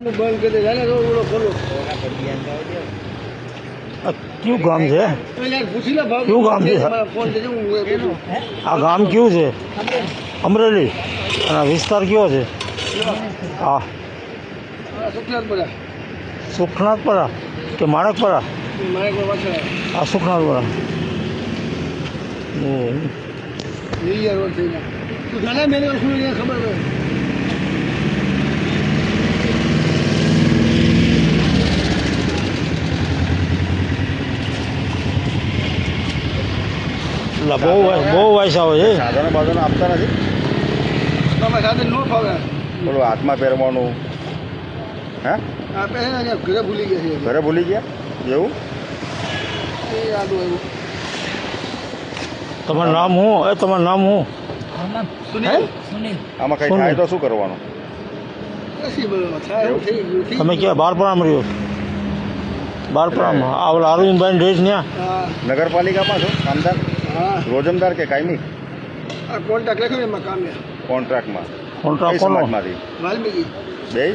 બંધ કરી દે ખોલો. કયું ગામ છે? કેવું ગામ છે? આ ગામ કયું છે? અમરેલી. અને આ વિસ્તાર કયો છે? હા. સુખનાથપરા. કે માણેકપરા? આ સુખનાથપરા. ઓ ખબર એટલે બહુ વાય- બહુ વાયસ આવે છે. સાધનો બાધનો આપતા નથી. તમે સાથે નો ફાવે. બોલો હાથમાં પહેરવાનું. હે? ઘરે ભૂલી ગયા ઘરે ભૂલી ગયા? એવું? તમારું નામ શું એ તમારું નામ શું સુનિલ. આમાં કંઈ થાય નહીં? તો શું કરવાનું? તમે. ક્યાં બારપણામ રહ્યો? બારપરામાં આ ઓલા અરવિંદભાઈ રેજ ત્યાં નગરપાલિકામાં છો કામદાર? હા રોજમદાર કે કાયમી? આ લખ્યું એમાં કામ. કોન્ટ્રાક્ટમાં કોન્ટ્રાક્ટ કોનો? સમાજમાંથી? વાલ્મીકી. બે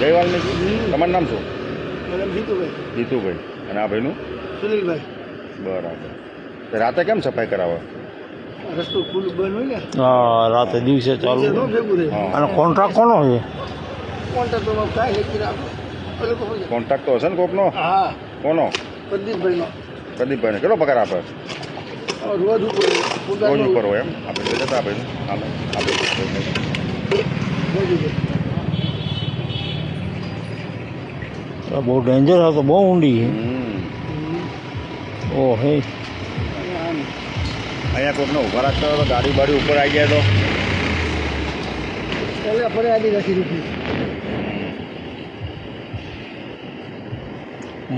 બે વાલ્મીકી? તમારું નામ શું? જીતુભાઈ. જીતુભાઈ. અને આ ભાઈનું? સુનિલભાઈ. બરાબર. રાતે કેમ સફાઈ કરાવે? રસ્તો ખુલ્લું બંધ હોય ને? હા રાતે દિવસે ચાલુ. અને કોન્ટ્રાક્ટ કોનો છે. કોન્ટ્રાક્ટ તો હશે ને કોકનો? હા. કોનો? પ્રદીપભાઈનો. પ્રદીપભાઈને કેટલો પગાર આપે? રોજ ઉપર રોજ ઉપર હોય એમ? આપણે જતા હાલો આપણે બહુ ડેન્જર હતો બહુ ઊંડી. ઓ હે અહીંયા કોકને ઊભા રાખતા હોય ગાડી બાડી ઉપર આવી જાય તો.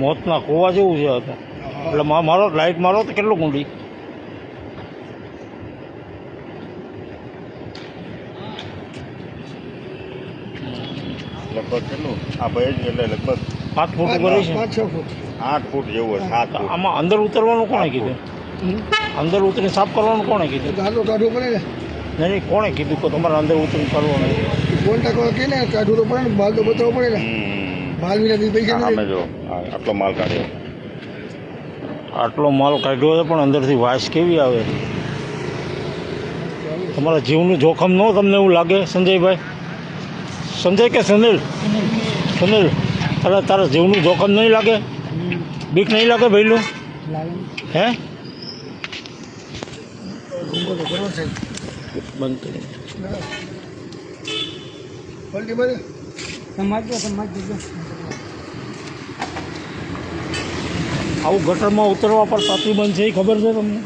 મોતના કોવા જેવું છે આ તો. એટલે મારો લાઇટ મારો તો કેટલું ઊંડી લગભગ કેટલું? આ ભાઈ જ એટલે લગભગ પાંચ ફૂટ ઉપર છે? પાંચ છ ફૂટ. આઠ ફૂટ જેવું હોય સાત તો આમાં અંદર ઉતરવાનું કોણે કીધું? અંદર ઉતરી સાફ કરવાનું કોણે કીધું? ગાંધો કાઢવું પડે ને? નહીં કોણે કીધું કે તમારે અંદર ઉતરી કરવાનું? કોન્ટેક્ટ કે ને કાઢવું તો પડે ને માલ તો બતાવવો પડે ને. માલ વિના પૈસા આટલો માલ કાઢ્યો. આટલો માલ કાઢ્યો છે પણ અંદરથી વાસ કેવી આવે? તમારા જીવનું જોખમ ન તમને એવું લાગે સંજયભાઈ? સંજય કે સુનિલ? સુનિલ તારે તારા જીવનું જોખમ નહીં લાગે? બીક નહીં લાગે ભાઈલું હે? બંધ કરી. સમાજ સમાજ આવું ગટરમાં ઉતરવા પર પ્રતિબંધ છે એ ખબર છે તમને?